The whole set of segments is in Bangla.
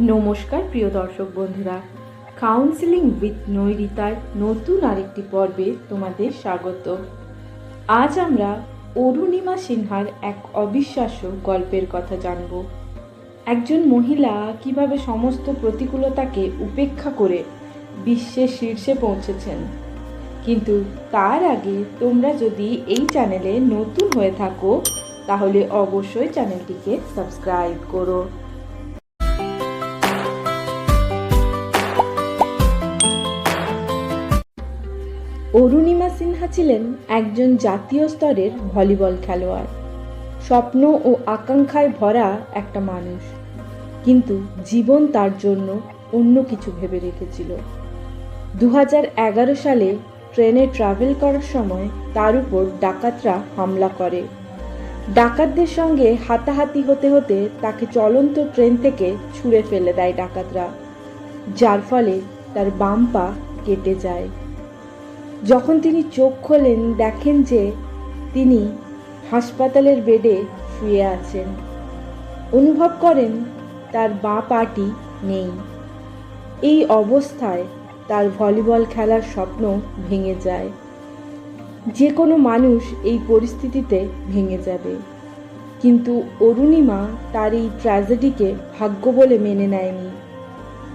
নমস্কার, প্রিয় দর্শক বন্ধুরা। কাউন্সিলিং উইথ নৈরিতার নতুন আরেকটি পর্বে তোমাদের স্বাগত। আজ আমরা অরুণিমা সিনহার এক অবিশ্বাস্য গল্পের কথা জানব। একজন মহিলা কীভাবে সমস্ত প্রতিকূলতাকে উপেক্ষা করে বিশ্বের শীর্ষে পৌঁছেছেন। কিন্তু তার আগে তোমরা যদি এই চ্যানেলে নতুন হয়ে থাকো, তাহলে অবশ্যই চ্যানেলটিকে সাবস্ক্রাইব করো। অরুণিমা সিনহা ছিলেন একজন জাতীয় স্তরের ভলিবল খেলোয়াড়। স্বপ্ন ও আকাঙ্ক্ষায় ভরা একটা মানুষ। কিন্তু জীবন তার জন্য অন্য কিছু ভেবে রেখেছিল। দু সালে ট্রেনে ট্রাভেল করার সময় তার উপর ডাকাতরা হামলা করে। ডাকাতদের সঙ্গে হাতাহাতি হতে হতে তাকে চলন্ত ট্রেন থেকে ছুঁড়ে ফেলে দেয় ডাকাতরা, যার ফলে তার বাম পা কেটে যায়। যখন তিনি চোখ খোলেন, দেখেন যে তিনি হাসপাতালের বেডে শুয়ে আছেন। অনুভব করেন তার বা পাটি নেই। এই অবস্থায় তার ভলিবল খেলার স্বপ্ন ভেঙে যায়। যে কোনো মানুষ এই পরিস্থিতিতে ভেঙে যাবে। কিন্তু অরুণিমা তার এই ট্র্যাজেডিকে ভাগ্য বলে মেনে নেয়নি।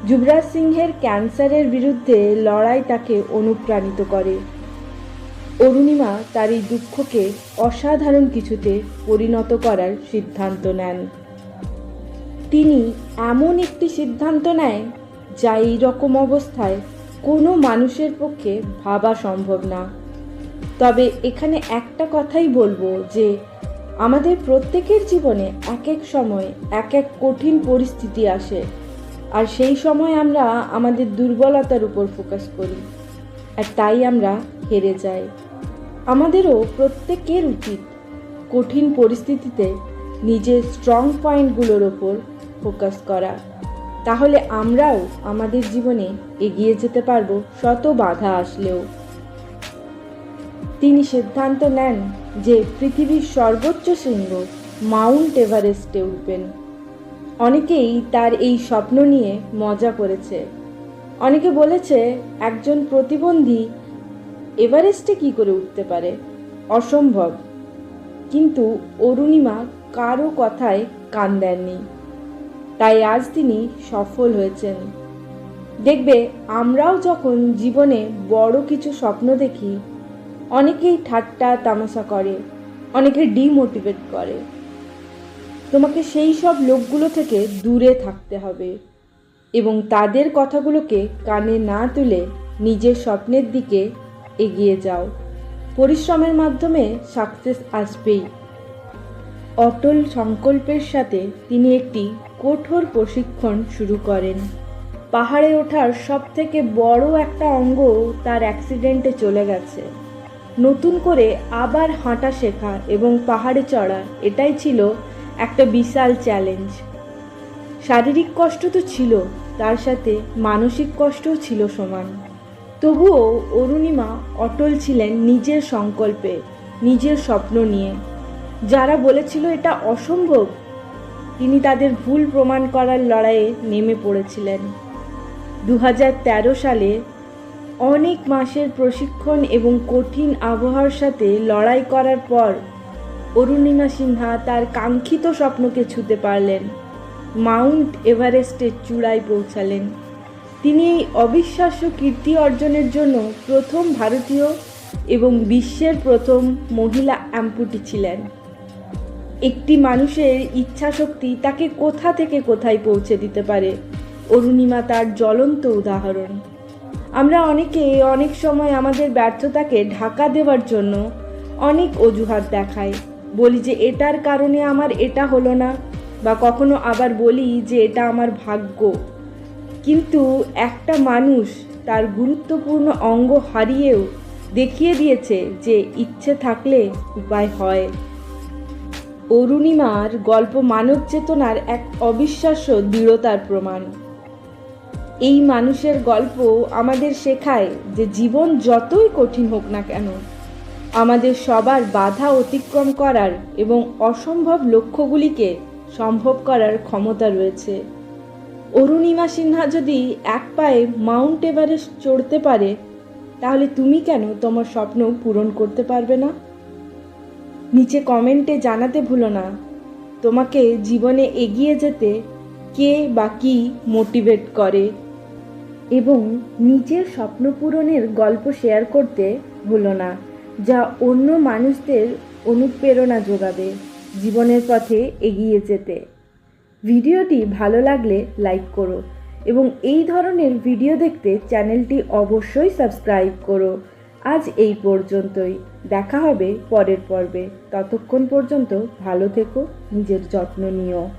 যুবরাজ সিংহের ক্যান্সারের বিরুদ্ধে লড়াই তাকে অনুপ্রাণিত করে। অরুণিমা তার এই দুঃখকে অসাধারণ কিছুতে পরিণত করার সিদ্ধান্ত নেন। তিনি এমন একটি সিদ্ধান্ত নেয়, যা এই রকম অবস্থায় কোনো মানুষের পক্ষে ভাবা সম্ভব না। তবে এখানে একটা কথাই বলব যে, আমাদের প্রত্যেকের জীবনে এক এক সময় এক এক কঠিন পরিস্থিতি আসে। আর সেই সময় আমরা আমাদের দুর্বলতার উপর ফোকাস করি, আর তাই আমরা হেরে যাই। আমাদেরও প্রত্যেকের উচিত কঠিন পরিস্থিতিতে নিজের স্ট্রং পয়েন্টগুলোর ওপর ফোকাস করা। তাহলে আমরাও আমাদের জীবনে এগিয়ে যেতে পারব শত বাধা আসলেও। তিনি সিদ্ধান্ত নেন যে পৃথিবীর সর্বোচ্চ শৃঙ্গ মাউন্ট এভারেস্টে উঠবেন। অনেকেই তার এই স্বপ্ন নিয়ে মজা করেছে। অনেকে বলেছে, একজন প্রতিবন্ধী এভারেস্টে কি করে উঠতে পারে? অসম্ভব। কিন্তু অরুণিমা কারও কথায় কান দেননি। তাই আজ তিনি সফল হয়েছেন। দেখবে, আমরাও যখন জীবনে বড় কিছু স্বপ্ন দেখি, অনেকেই ঠাট্টা, তামাশা করে, অনেকে ডিমোটিভেট করে। তোমাকে সেই সব লোকগুলো থেকে দূরে থাকতে হবে এবং তাদের কথাগুলোকে কানে না তুলে নিজের স্বপ্নের দিকে এগিয়ে যাও। পরিশ্রমের মাধ্যমে সাকসেস আসবেই। অটল সংকল্পের সাথে তিনি একটি কঠোর প্রশিক্ষণ শুরু করেন। পাহাড়ে ওঠার সব থেকে বড় একটা অঙ্গ তার অ্যাক্সিডেন্টে চলে গেছে। নতুন করে আবার হাঁটা শেখা এবং পাহাড়ে চড়া, এটাই ছিল একটা বিশাল চ্যালেঞ্জ শারীরিক কষ্ট তো ছিল, তার সাথে মানসিক কষ্টও ছিল সমান। তবুও অরুণিমা অটল ছিলেন নিজের সংকল্পে, নিজের স্বপ্ন নিয়ে। যারা বলেছিল এটা অসম্ভব, তিনি তাদের ভুল প্রমাণ করার লড়াইয়ে নেমে পড়েছিলেন। দু হাজার তেরো সালে অনেক মাসের প্রশিক্ষণ এবং কঠিন আবহাওয়ার সাথে লড়াই করার পর অরুণিমা সিনহা তার কাঙ্ক্ষিত স্বপ্নকে ছুতে পারলেন। মাউন্ট এভারেস্টের চূড়ায় পৌঁছালেন। তিনি এই অবিশ্বাস্য কীর্তি অর্জনের জন্য প্রথম ভারতীয় এবং বিশ্বের প্রথম মহিলা অ্যাম্পুটি ছিলেন। একটি মানুষের ইচ্ছাশক্তি তাকে কোথা থেকে কোথায় পৌঁছে দিতে পারে? অরুণিমা তার জ্বলন্ত উদাহরণ। আমরা অনেকে অনেক সময় আমাদের ব্যর্থতাকে ঢাকা দেওয়ার জন্য অনেক অজুহাত দেখাই। বলি যে এটার কারণে আমার এটা হলো না, বা কখনো আবার বলি যে এটা আমার ভাগ্য। কিন্তু একটা মানুষ তার গুরুত্বপূর্ণ অঙ্গ হারিয়েও দেখিয়ে দিয়েছে যে ইচ্ছে থাকলে উপায় হয়। অরুণিমার গল্প মানব চেতনার এক অবিশ্বাস্য দৃঢ়তার প্রমাণ। এই মানুষের গল্প আমাদের শেখায় যে জীবন যতই কঠিন হোক না কেন আমাদের সবার বাধা অতিক্রম করার এবং অসম্ভব লক্ষ্যগুলিকে সম্ভব করার ক্ষমতা রয়েছে। অরুণিমা সিনহা যদি এক পায়ে মাউন্ট এভারেস্ট চড়তে পারে, তাহলে তুমি কেন তোমার স্বপ্ন পূরণ করতে পারবে না? নিচে কমেন্টে জানাতে ভুলো না। তোমাকে জীবনে এগিয়ে যেতে কে বা কী মোটিভেট করে এবং নিজের স্বপ্ন পূরণের গল্প শেয়ার করতে ভুলো না। যা অন্য মানুষদের অনুপ্রেরণা যোগাবে জীবনের পথে এগিয়ে যেতে। ভিডিওটি ভালো লাগলে লাইক করো এবং এই ধরনের ভিডিও দেখতে চ্যানেলটি অবশ্যই সাবস্ক্রাইব করো। আজ এই পর্যন্তই। দেখা হবে পরের পর্বে। ততক্ষণ পর্যন্ত ভালো থেকো, নিজের যত্ন নিও।